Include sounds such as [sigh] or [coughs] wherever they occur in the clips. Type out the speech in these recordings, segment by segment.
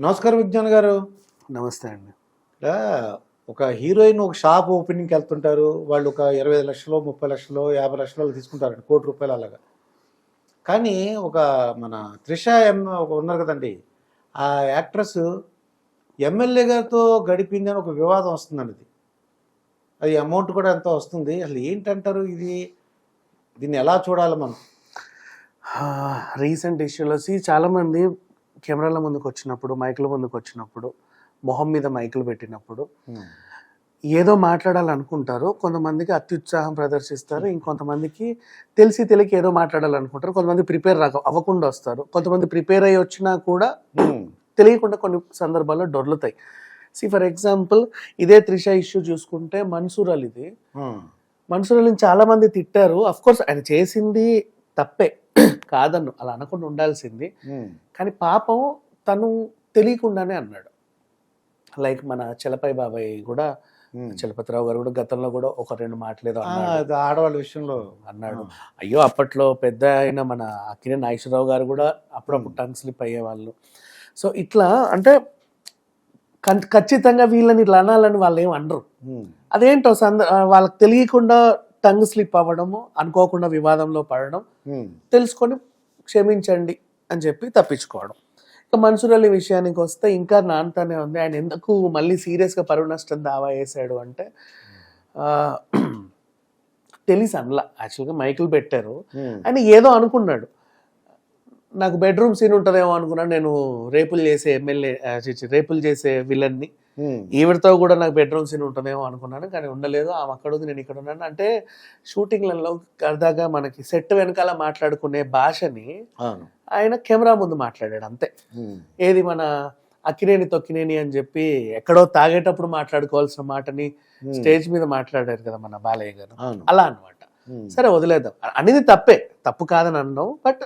నమస్కారం విజ్ఞాన్ గారు. నమస్తే అండి. ఒక హీరోయిన్ ఒక షాప్ ఓపెనింగ్కి వెళ్తుంటారు. వాళ్ళు ఒక ఇరవై లక్షలు ముప్పై లక్షలు యాభై లక్షలు తీసుకుంటారండి. కోటి రూపాయలు అలాగా. కానీ ఒక మన త్రిష ఎం ఒక ఉన్నారు కదండి. ఆ యాక్ట్రెస్ ఎమ్మెల్యే గారితో గడిపింది అని ఒక వివాదం వస్తుందండి ఇది అది అమౌంట్ కూడా ఎంతో వస్తుంది. అసలు ఏంటంటారు ఇది? దీన్ని ఎలా చూడాలి మనం? రీసెంట్ ఇష్యూలో సి చాలామంది కెమెరాల ముందుకు వచ్చినప్పుడు మైకుల ముందుకు వచ్చినప్పుడు మొహం మీద మైకులు పెట్టినప్పుడు ఏదో మాట్లాడాలనుకుంటారు. కొంతమందికి అత్యుత్సాహం ప్రదర్శిస్తారు. ఇంకొంతమందికి తెలిసి తెలియక ఏదో మాట్లాడాలనుకుంటారు. కొంతమంది ప్రిపేర్ రాక అవ్వకుండా వస్తారు. కొంతమంది ప్రిపేర్ అయ్యి వచ్చినా కూడా హ్మ్. తెలియకుండా కొన్ని సందర్భాల్లో డొర్లుతాయి. సి ఫర్ ఎగ్జాంపుల్ ఇదే త్రిష ఇష్యూ చూసుకుంటే మన్సూర్ అలీది. హ్మ్. మన్సూర్ అలీని చాలా మంది తిట్టారు. అఫ్ కోర్స్ ఆయన చేసింది తప్పే. కాదన్ను అలా అనకుండా ఉండాల్సింది. కానీ పాపం తను తెలియకుండానే అన్నాడు. లైక్ మన చలపై బాబాయ్ కూడా. చలపతిరావు గారు కూడా గతంలో కూడా ఒక రెండు మాటలేదో ఆడవాళ్ళ విషయంలో. అన్నాడు. అయ్యో అప్పట్లో పెద్ద అయిన మన అక్కినే నాగేశ్వరరావు గారు కూడా అప్పుడప్పుడు టంగ్ స్లిప్ అయ్యేవాళ్ళు. సో ఇట్లా అంటే ఖచ్చితంగా వీళ్ళని ఇట్లా అనాలని వాళ్ళు ఏం అనరు. అదేంటో సంద వాళ్ళకి తెలియకుండా టంగ్ స్లిప్ అవ్వడము అనుకోకుండా వివాదంలో పడడం హ్మ్. తెలుసుకొని క్షమించండి అని చెప్పి తప్పించుకోవడం. ఇక మన్సూర్ అలీ విషయానికి వస్తే ఇంకా నాన్నతోనే ఉంది. ఆయన ఎందుకు మళ్ళీ సీరియస్గా పరువు నష్టం దావా వేసాడు అంటే [clears throat] తెలిసి అనలా యాక్చువల్గా మైకులు పెట్టారు. హ్మ్. ఆయన ఏదో అనుకున్నాడు. నాకు బెడ్రూమ్ సీన్ ఉంటుందేమో అనుకున్నాను నేను రేపులు చేసే ఎమ్మెల్యే రేపులు చేసే విలన్ని. ఈవిడతో కూడా నాకు బెడ్రూమ్ సీన్ ఉంటుందేమో అనుకున్నాను. కానీ ఉండలేదు. ఆమె అక్కడ ఉంది నేను ఇక్కడ ఉన్నాను. అంటే షూటింగ్లలో సరదాగా మనకి సెట్ వెనకాల మాట్లాడుకునే భాషని ఆయన కెమెరా ముందు మాట్లాడాడు అంతే. ఏది మన అక్కినేని తొక్కినేని అని చెప్పి ఎక్కడో తాగేటప్పుడు మాట్లాడుకోవాల్సిన మాటని. స్టేజ్ మీద మాట్లాడారు కదా మన బాలయ్య గారు. అలా అన్నమాట. హ్మ్. సరే వదిలేద్దాం. అనేది తప్పే. తప్పు కాదని అన్నాం. బట్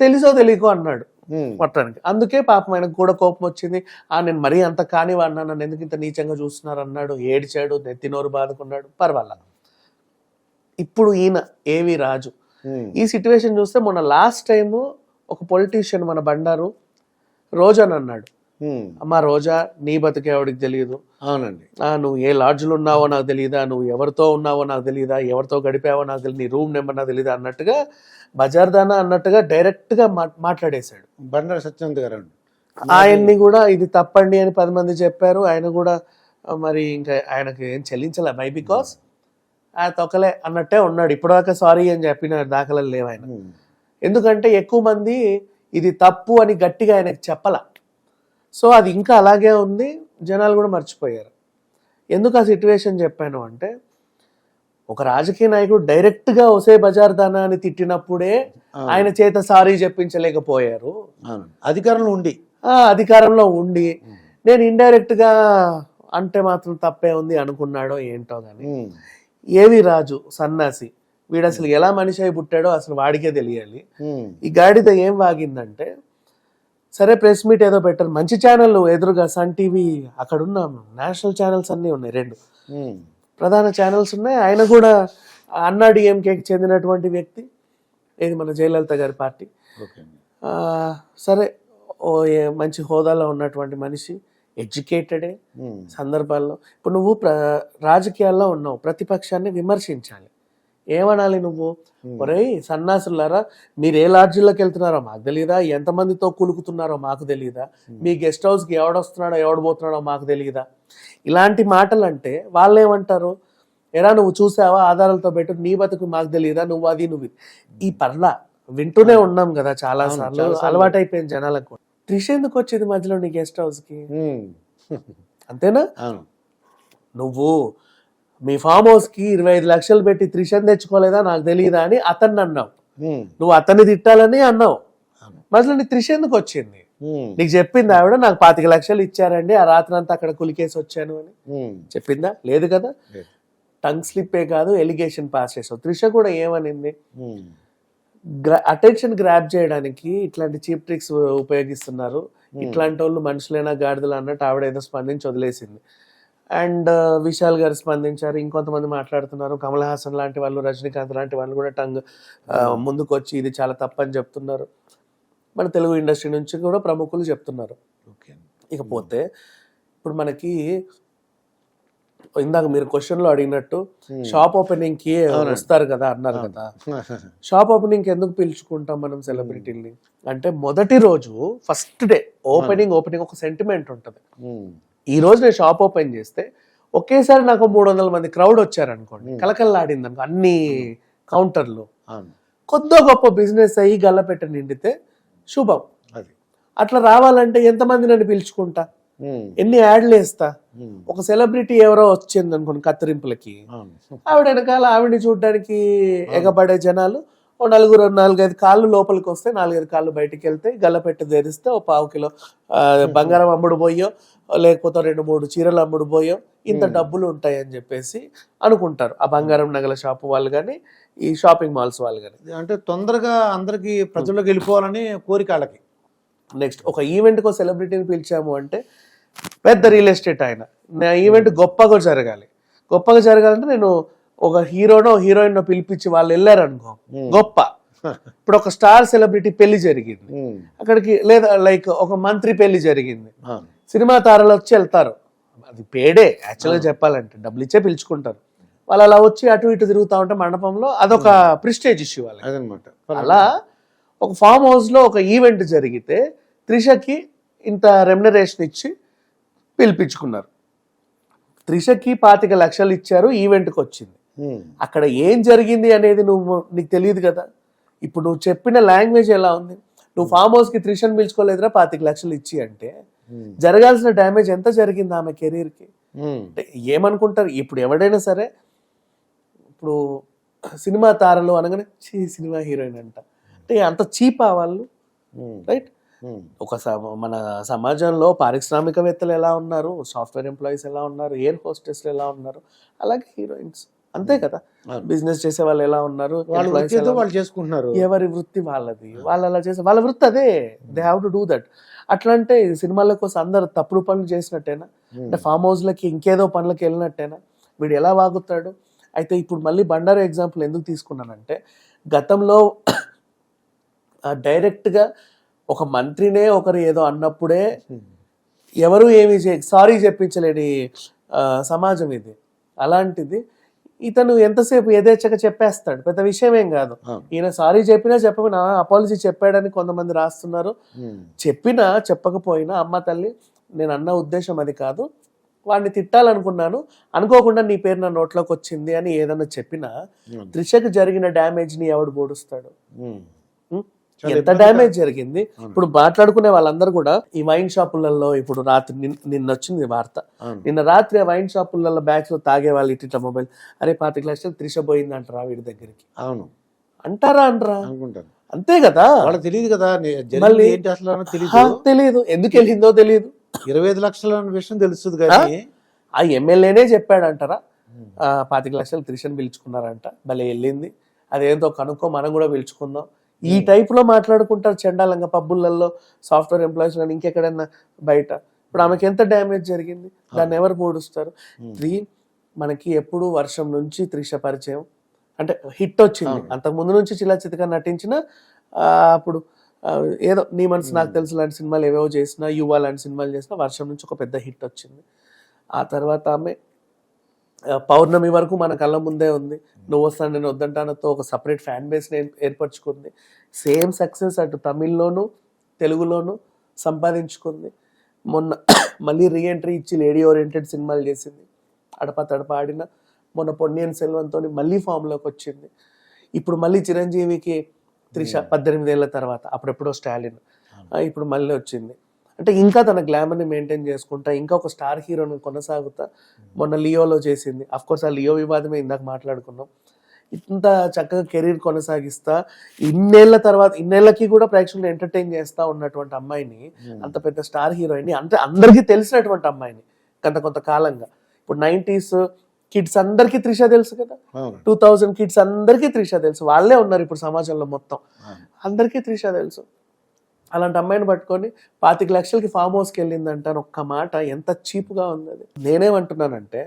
తెలుసో తెలియకో అన్నాడు. మొత్తానికి అందుకే పాపం ఆయనకు కూడా కోపం వచ్చింది. ఆ నేను మరీ అంత కానివాడినా నన్ను ఎందుకు ఇంత నీచంగా చూస్తున్నారు? అన్నాడు. ఏడిచాడు నెత్తినోరు బాదుకున్నాడు. పర్వాలా. ఇప్పుడు ఈయన ఏవి రాజు. ఈ సిచ్యువేషన్ చూస్తే మొన్న లాస్ట్ టైం ఒక పొలిటీషియన్ మన బండారు రోజాని అన్నాడు. అమ్మా రోజా నీ బతికే ఆవిడకి తెలియదు అవునండి. నువ్వు ఏ లాడ్జ్లో ఉన్నావో నాకు తెలియదా నువ్వు ఎవరితో ఉన్నావో నాకు తెలియదా ఎవరితో గడిపావో నాకు తెలియదు నీ రూమ్ నెంబర్ నాకు తెలియదా అన్నట్టుగా బజార్ దానా అన్నట్టుగా డైరెక్ట్గా మా మాట్లాడేశాడు. బండారు సత్యనంద్ గారు ఆయన్ని కూడా ఇది తప్పండి అని పది మంది చెప్పారు. ఆయన కూడా మరి ఇంకా ఆయనకి ఏం చెల్లించలే మై బికాస్ ఆయన తొక్కలే అన్నట్టే ఉన్నాడు. ఇప్పటిదాకా సారీ అని చెప్పిన దాఖలాలు లేవు ఆయన. ఎందుకంటే ఎక్కువ మంది ఇది తప్పు అని గట్టిగా ఆయనకు చెప్పల. సో అది ఇంకా అలాగే ఉంది. జనాలు కూడా మర్చిపోయారు. ఎందుకు ఆ సిచ్యువేషన్ చెప్పాను అంటే ఒక రాజకీయ నాయకుడు డైరెక్ట్గా ఒసే బజార్ దానా అని తిట్టినప్పుడే. ఆయన చేత సారీ చెప్పించలేకపోయారు. అధికారంలో ఉండి. ఆ అధికారంలో ఉండి. నేను ఇండైరెక్ట్గా అంటే మాత్రం తప్పే ఉంది అనుకున్నాడో ఏంటో హ్మ్. ఏవి రాజు సన్నాసి? వీడు అసలు ఎలా మనిషి అయి పుట్టాడో అసలు వాడికే తెలియాలి. ఈ గాడిద ఏం వాగిందంటే సరే ప్రెస్ మీట్ ఏదో పెట్టారు మంచి ఛానల్ ఎదురుగా సన్ టీవీ అక్కడ ఉన్న నేషనల్ ఛానల్స్ అన్నీ ఉన్నాయి రెండు. ప్రధాన ఛానల్స్ ఉన్నాయి. ఆయన కూడా అన్నా డిఎంకేకి చెందినటువంటి వ్యక్తి. ఇది మన జయలలిత గారి పార్టీ. సరే ఓ మంచి హోదాలో ఉన్నటువంటి మనిషి ఎడ్యుకేటెడే. సందర్భాల్లో. ఇప్పుడు నువ్వు ప్ర రాజకీయాల్లో ఉన్నావు. ప్రతిపక్షాన్ని విమర్శించాలి. ఏమనాలి నువ్వు? ఒరేయ్ సన్నాసులారా మీరు ఏ లాడ్జీలోకి వెళ్తున్నారో మాకు తెలియదా ఎంతమందితో కులుకుతున్నారో మాకు తెలియదా మీ గెస్ట్ హౌస్కి ఎవడొస్తున్నాడో ఎవడు పోతున్నాడో మాకు తెలియదా ఇలాంటి మాటలు అంటే వాళ్ళు ఏమంటారు ఎరా నువ్వు చూసావా? ఆధారాలతో పెట్టు నీ బతుకు మాకు తెలియదా నువ్వు అది నువ్వు. ఈ పర్లా వింటూనే ఉన్నాం కదా చాలా సార్లు. అలవాటైపోయింది జనాలకు త్రిష ఎందుకు వచ్చింది మధ్యలో నీ గెస్ట్ హౌస్కి హ్మ్. అంతేనా నువ్వు మీ ఫామ్ హౌస్కి ఇరవై ఐదు లక్షలు పెట్టి త్రిషన్ తెచ్చుకోలేదా నాకు తెలియదా అని అతన్ని అన్నావు. నువ్వు అతన్ని తిట్టాలని అన్నావు. మధ్యలో నీ త్రిష ఎందుకు వచ్చింది. నీకు చెప్పింది ఆవిడ నాకు పాతిక లక్షలు ఇచ్చారండి ఆ రాత్రి అంతా అక్కడ కులికేసి వచ్చాను అని. చెప్పిందా లేదు కదా. టంగ్ స్లిప్పే కాదు ఎలిగేషన్ పాస్ చేసావు త్రిష కూడా ఏమనింది. అటెన్షన్ గ్రాప్ చేయడానికి ఇట్లాంటి చీప్ ట్రిక్స్ ఉపయోగిస్తున్నారు ఇట్లాంటి వాళ్ళు మనుషులైనా గాడిదలు అన్నట్టు ఆవిడ ఏదో స్పందించి వదిలేసింది అండ్ విశాల్ గారు స్పందించారు ఇంకొంతమంది మాట్లాడుతున్నారు. కమల్ హాసన్ లాంటి వాళ్ళు రజనీకాంత్ లాంటి వాళ్ళు కూడా టంగ్ ఆ, ముందుకు వచ్చి ఇది చాలా తప్పని చెప్తున్నారు. మన తెలుగు ఇండస్ట్రీ నుంచి కూడా ప్రముఖులు చెప్తున్నారు. ఓకే. ఇకపోతే ఇప్పుడు మనకి ఇందాక మీరు క్వశ్చన్లో అడిగినట్టు షాప్ ఓపెనింగ్కి వస్తారు కదా అన్నారు కదా. షాప్ ఓపెనింగ్కి ఎందుకు పిలుచుకుంటాం మనం సెలబ్రిటీని అంటే మొదటి రోజు ఫస్ట్ డే ఓపెనింగ్ ఓపెనింగ్ ఒక సెంటిమెంట్ ఉంటుంది. ఈ రోజు నేను షాప్ ఓపెన్ చేస్తే ఒకేసారి నాకు మూడు వందల మంది క్రౌడ్ వచ్చారనుకోండి. కలకల్లాడింది అనుకో అన్ని కౌంటర్లు. కొద్దో గొప్ప బిజినెస్ అయ్యి గల్లపెట్ట నిండితే శుభం. అది. అట్లా రావాలంటే ఎంతమంది నన్ను పిలుచుకుంటా? ఎన్ని యాడ్లు వేస్తా? ఒక సెలబ్రిటీ ఎవరో వచ్చింది అనుకోండి కత్తిరింపులకి ఆవిడ వెనకాల ఆవిడని చూడడానికి ఎగబడే జనాలు ఓ నలుగురు నాలుగైదు కాళ్ళు లోపలికి వస్తే నాలుగైదు కాళ్ళు బయటికి వెళ్తే గల్లపెట్టి తెరిస్తే ఓ పావు కిలో బంగారం అమ్ముడు పోయో లేకపోతే రెండు మూడు చీరలు అమ్ముడు పోయో ఇంత డబ్బులు ఉంటాయి అని చెప్పేసి అనుకుంటారు. ఆ బంగారం నగల షాపు వాళ్ళు కానీ ఈ షాపింగ్ మాల్స్ వాళ్ళు కానీ అంటే తొందరగా అందరికి ప్రజల్లోకి వెళ్ళిపోవాలని కోరిక వాళ్ళకి. నెక్స్ట్ ఒక ఈవెంట్కి ఒక సెలబ్రిటీని పిలిచాము అంటే పెద్ద రియల్ ఎస్టేట్ ఆయన. నా ఈవెంట్ గొప్పగా జరగాలి. గొప్పగా జరగాలంటే నేను ఒక హీరోనో హీరోయిన్ పిలిపించి వాళ్ళు వెళ్ళారనుకో గొప్ప. [laughs] ఇప్పుడు ఒక స్టార్ సెలబ్రిటీ పెళ్ళి జరిగింది. ఉమ్, అక్కడికి లేదా లైక్ ఒక మంత్రి పెళ్ళి జరిగింది. సినిమా తారలు వచ్చి వెళ్తారు. అది పేడే యాక్చువల్గా చెప్పాలంటే డబ్బులు ఇచ్చే పిలుచుకుంటారు. వాళ్ళు అలా వచ్చి అటు ఇటు తిరుగుతూ ఉంటే మండపంలో అదొక ప్రిస్టేజ్ ఇష్యూ వాళ్ళకి. అలా ఒక ఫామ్ హౌస్లో ఒక ఈవెంట్ జరిగితే త్రిషకి ఇంత రెమ్యునరేషన్ ఇచ్చి పిలిపించుకున్నారు. త్రిషకి పాతిక లక్షలు ఇచ్చారు ఈవెంట్కి వచ్చింది. అక్కడ ఏం జరిగింది అనేది నువ్వు నీకు తెలియదు కదా. ఇప్పుడు నువ్వు చెప్పిన లాంగ్వేజ్ ఎలా ఉంది? నువ్వు ఫామ్ హౌస్కి త్రిషన్ పిలుచుకోలేదురా పాతిక లక్షలు ఇచ్చి అంటే జరగాల్సిన డ్యామేజ్ ఎంత జరిగింది ఆమె కెరీర్కి ఏమనుకుంటారు? ఇప్పుడు ఎవడైనా సరే ఇప్పుడు సినిమా తారలు అనగానే చీ సినిమా హీరోయిన్ అంట. అంటే అంత చీపా వాళ్ళు. రైట్? ఒక మన సమాజంలో పారిశ్రామికవేత్తలు ఎలా ఉన్నారు? సాఫ్ట్వేర్ ఎంప్లాయీస్ ఎలా ఉన్నారు? ఎయిర్ హోస్టెస్లు ఎలా ఉన్నారు? అలాగే హీరోయిన్స్. అంతే కదా. బిజినెస్ చేసే వాళ్ళు ఎలా ఉన్నారు? వాళ్ళు చేసుకుంటున్నారు. ఎవరి వృత్తి వాళ్ళది? వాళ్ళు అలా చేసే వాళ్ళ వృత్తి అదే. They have to do that అట్లా అంటే సినిమాల కోసం అందరు తప్పుడు పనులు చేసినట్టేనా? అంటే ఫామ్ హౌస్లకి ఇంకేదో పనులకి వెళ్ళినట్టేనా? వీడు ఎలా వాగుతాడు? అయితే ఇప్పుడు మళ్ళీ బండారు ఎగ్జాంపుల్ ఎందుకు తీసుకున్నానంటే గతంలో డైరెక్ట్గా ఒక మంత్రినే ఒకరు ఏదో అన్నప్పుడే ఎవరు ఏమి సారీ చెప్పించలేని సమాజం ఇది. అలాంటిది ఇతను ఎంతసేపు యథేచ్ఛగా చెప్పేస్తాడు. పెద్ద విషయం ఏం కాదు. ఈయన సారీ చెప్పినా చెప్పకపోయినా అపాలజీ చెప్పాడని కొంతమంది రాస్తున్నారు. చెప్పినా చెప్పకపోయినా అమ్మ తల్లి నేను అన్న ఉద్దేశం అది కాదు. వాడిని తిట్టాలనుకున్నాను. అనుకోకుండా నీ పేరు నా నోట్లోకి వచ్చింది అని ఏదన్నా చెప్పినా త్రిషకు జరిగిన డ్యామేజ్ని ఎవడు? చాలా ఎంత డ్యామేజ్ జరిగింది? ఇప్పుడు మాట్లాడుకునే వాళ్ళందరూ కూడా ఈ వైన్ షాపులలో ఇప్పుడు రాత్రి నిన్- నిన్న వచ్చింది వార్త. నిన్న రాత్రి ఆ వైన్ షాపులలో బ్యాగ్స్లో తాగే వాళ్ళు ఇట్లా మొబైల్ అరే పాతిక లక్షలు త్రిష పోయింది అంటారా వీడి దగ్గరికి? అవును. అంటారా అంటారా? అనుకుంటాను. అంతే కదా? వాళ్ళకి తెలియదు కదా ఏంటి అసలు తెలియదు తెలియదు ఎందుకు వెళ్ళిందో తెలియదు ఇరవై ఐదు లక్షల విషయం తెలుస్తుంది కానీ ఆ ఎమ్మెల్యేనే చెప్పాడంటారా. ఆ, పాతిక లక్షలు త్రిషను పిలుచుకున్నారంట. భలే వెళ్ళింది. అదేంతో కనుక్కో మనం కూడా పిలుచుకుందాం. ఈ టైప్లో మాట్లాడుకుంటారు చండాలంగా పబ్బులలో సాఫ్ట్వేర్ ఎంప్లాయీస్ కానీ ఇంకెక్కడైనా బయట. ఇప్పుడు ఆమెకి ఎంత డ్యామేజ్ జరిగింది? దాన్ని ఎవరు పోడుస్తారు ఇది మనకి ఎప్పుడు వర్షం నుంచి త్రిష పరిచయం. అంటే హిట్ వచ్చింది. అంతకు ముందు నుంచి చిలా చితగా నటించిన అప్పుడు ఏదో నీ మనసు నాకు తెలుసు లాంటి సినిమాలు ఏవేవో చేసినా యువ లాంటి సినిమాలు చేసినా వర్షం నుంచి ఒక పెద్ద హిట్ వచ్చింది. ఆ తర్వాత ఆమె పౌర్ణమి వరకు మన కళ్ళ ముందే ఉంది. నువ్వు వస్తాను నేను వద్దంటానతో ఒక సపరేట్ ఫ్యాన్ బేస్ ఏర్పరచుకుంది. సేమ్ సక్సెస్ అటు తమిళ్ళోను తెలుగులోను సంపాదించుకుంది. మొన్న [coughs] మళ్ళీ రీఎంట్రీ ఇచ్చి లేడీ ఓరియంటెడ్ సినిమాలు చేసింది. అడప తడప ఆడిన మొన్న పొన్నియన్ సెల్వంతో మళ్ళీ ఫామ్లోకి వచ్చింది. ఇప్పుడు మళ్ళీ చిరంజీవికి త్రిష పద్దెనిమిది ఏళ్ళ తర్వాత అప్పుడెప్పుడో స్టాలిన్ ఇప్పుడు మళ్ళీ వచ్చింది. అంటే ఇంకా తన గ్లామర్ని మెయింటైన్ చేసుకుంటా ఇంకా ఒక స్టార్ హీరోని కొనసాగుతా మొన్న లియోలో చేసింది. అఫ్ కోర్స్ ఆ లియో వివాదమే ఇందాక మాట్లాడుకున్నాం. ఇంత చక్కగా కెరీర్ కొనసాగిస్తా ఇన్నేళ్ళ తర్వాత ఇన్నేళ్ళకి కూడా ప్రేక్షకులు ఎంటర్టైన్ చేస్తా ఉన్నటువంటి అమ్మాయిని అంత పెద్ద స్టార్ హీరోయిన్ అంటే అందరికీ తెలిసినటువంటి అమ్మాయిని కొంత కాలంగా ఇప్పుడు నైంటీస్ కిడ్స్ అందరికీ త్రిష తెలుసు కదా? టూ థౌజండ్ కిడ్స్ అందరికీ త్రిష తెలుసు. వాళ్ళే ఉన్నారు ఇప్పుడు సమాజంలో మొత్తం. అందరికీ త్రిష తెలుసు. అలాంటి అమ్మాయిని పట్టుకొని పాతిక లక్షలకి ఫామ్ హౌస్కి వెళ్ళిందంట అని ఒక్క మాట ఎంత చీప్గా ఉంది అది నేనేమంటున్నానంటే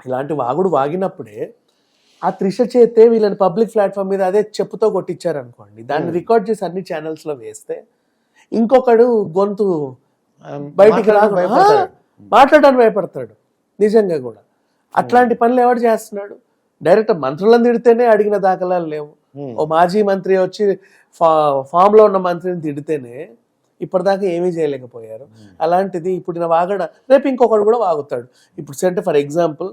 ఇలాంటి వాగుడు వాగినప్పుడే ఆ త్రిష చేతే వీళ్ళని పబ్లిక్ ప్లాట్ఫామ్ మీద అదే చెప్పుతో కొట్టించారనుకోండి. దాన్ని రికార్డ్ చేసి అన్ని ఛానల్స్లో వేస్తే ఇంకొకడు గొంతు బయటికి భయపడతాడు. మాట్లాడడానికి భయపడతాడు. నిజంగా కూడా. అట్లాంటి పనులు ఎవడు చేస్తున్నాడు? డైరెక్ట్ మంత్రులను తిడితేనే అడిగిన దాఖలాలు లేవు. ఓ మాజీ మంత్రి వచ్చి ఫా ఫామ్లో ఉన్న మంత్రిని తిడితేనే ఇప్పటిదాకా ఏమీ చేయలేకపోయారు. అలాంటిది ఇప్పుడు నా వాగడ రేపు ఇంకొకడు కూడా వాగుతాడు. ఇప్పుడు అంటే ఫర్ ఎగ్జాంపుల్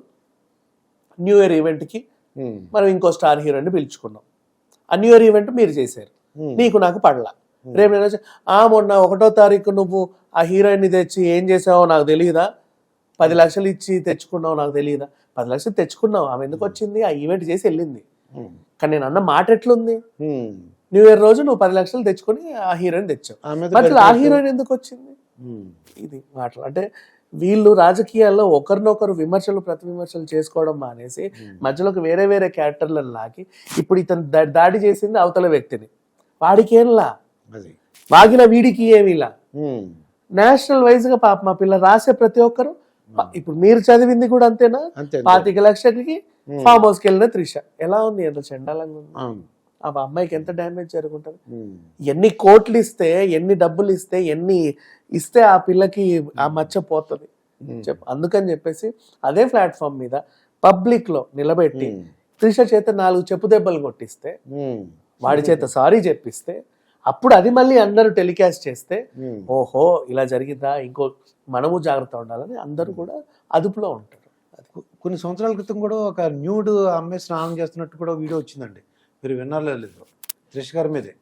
న్యూ ఇయర్ ఈవెంట్కి. మనం ఇంకో స్టార్ హీరోని పిలుచుకున్నాం. ఆ న్యూ ఇయర్ ఈవెంట్ మీరు చేశారు. నీకు నాకు పడలా. రేపు నేను ఆ మొన్న ఒకటో తారీఖు నువ్వు ఆ హీరోయిన్ని తెచ్చి ఏం చేసావో నాకు తెలియదా పది లక్షలు ఇచ్చి తెచ్చుకున్నావు నాకు తెలియదా పది లక్షలు తెచ్చుకున్నావు. ఆమె ఎందుకు వచ్చింది? ఆ ఈవెంట్ చేసి వెళ్ళింది. కానీ నేను అన్న మాట ఎట్లుంది. న్యూ ఇయర్ రోజు నువ్వు పది లక్షలు తెచ్చుకొని ఆ హీరోయిన్ తెచ్చావు. ఆ హీరోయిన్ ఎందుకు వచ్చింది. ఇది మాటలు అంటే వీళ్ళు రాజకీయాల్లో ఒకరినొకరు విమర్శలు ప్రతి విమర్శలు చేసుకోవడం మానేసి మధ్యలోకి వేరే వేరే క్యారెక్టర్లను లాగి ఇప్పుడు ఇతను దా- దాడి చేసింది అవతల వ్యక్తిని. వాడికి ఏంలా వాగిన వీడికి ఏమిలా. నేషనల్ వైజ్గా పాప మా పిల్ల రాసే ప్రతి ఒక్కరు ఇప్పుడు మీరు చదివింది కూడా అంతేనా? అంతే. పాతిక లక్షలకి ఫామ్ హౌస్కి వెళ్ళిన త్రిష. ఎలా ఉంది? ఎంత చండాలంగా ఉంది. ఆ అమ్మాయికి ఎంత డ్యామేజ్ జరుగుంటుంది? ఉమ్. ఎన్ని కోట్లు ఇస్తే ఎన్ని డబ్బులు ఇస్తే ఎన్ని ఇస్తే ఆ పిల్లకి ఆ మచ్చ పోతుంది. చెప్ అందుకని చెప్పేసి అదే ప్లాట్ఫామ్ మీద పబ్లిక్లో నిలబెట్టి. త్రిష చేత నాలుగు చెప్పు దెబ్బలు కొట్టిస్తే. వాడి చేత సారీ చెప్పిస్తే అప్పుడు అది మళ్ళీ అందరూ టెలికాస్ట్ చేస్తే. ఓహో ఇలా జరిగిందా? ఇంకో మనము జాగ్రత్త ఉండాలని అందరూ కూడా అదుపులో ఉంటారు. కొ- కొన్ని సంవత్సరాల క్రితం కూడా ఒక న్యూడ్ అమ్మాయి స్నానం చేస్తున్నట్టు కూడా వీడియో వచ్చిందండి. మీరు విన్నారో లేదు. త్రిష గారి మీదే.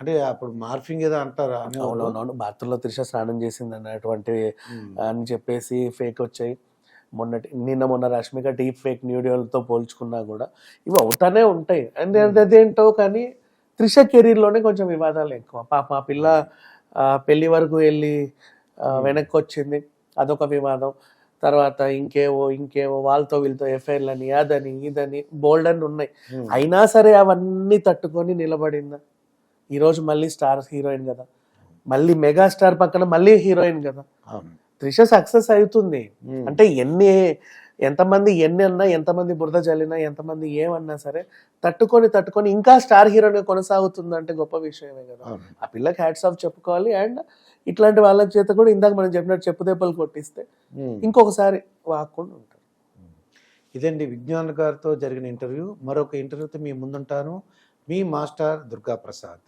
అంటే అప్పుడు మార్ఫింగ్ ఏదో అంటారా అని అవునవునవును. బాత్రూంలో త్రిష స్నానం చేసింది అన్నటువంటి. అని చెప్పేసి ఫేక్ వచ్చాయి. మొన్నటి నిన్న మొన్న రష్మిక డీప్ ఫేక్ న్యూడియోలతో పోల్చుకున్నా కూడా ఇవి అవుతానే ఉంటాయి. అండ్ అదేంటో కానీ త్రిష కెరీర్లోనే కొంచెం వివాదాలు ఎక్కువ. పాప ఆ పిల్ల పెళ్ళి వరకు వెళ్ళి వెనక్కి వచ్చింది. అదొక వివాదం. తర్వాత ఇంకేవో ఇంకేవో వాళ్ళతో వీళ్ళతో ఎఫ్ఐఆర్లు అని అదని ఇదని బోల్డ్ అని ఉన్నాయి. అయినా సరే అవన్నీ తట్టుకొని నిలబడిందా? ఈరోజు మళ్ళీ స్టార్ హీరోయిన్ కదా. మళ్ళీ మెగా స్టార్ పక్కన మళ్ళీ హీరోయిన్ కదా. త్రిష సక్సెస్ అవుతుంది. అంటే ఎన్ని ఎంతమంది ఎన్ని అన్నా ఎంతమంది బురద జల్లినా ఎంతమంది ఏమన్నా సరే తట్టుకొని తట్టుకొని ఇంకా స్టార్ హీరోగా కొనసాగుతుంది అంటే గొప్ప విషయమే కదా. ఆ పిల్లకి హ్యాట్స్ ఆఫ్ చెప్పుకోవాలి అండ్ ఇట్లాంటి వాళ్ళ చేత కూడా ఇందాక మనం చెప్పినట్టు చెప్పు దెబ్బలు కొట్టిస్తే ఉమ్. ఇంకొకసారి వాక్కుండా ఉంటారు. ఇదండి విజ్ఞాన్ గారితో జరిగిన ఇంటర్వ్యూ. మరొక ఇంటర్వ్యూతో మీ ముందుంటాను. మీ మాస్టర్ దుర్గా ప్రసాద్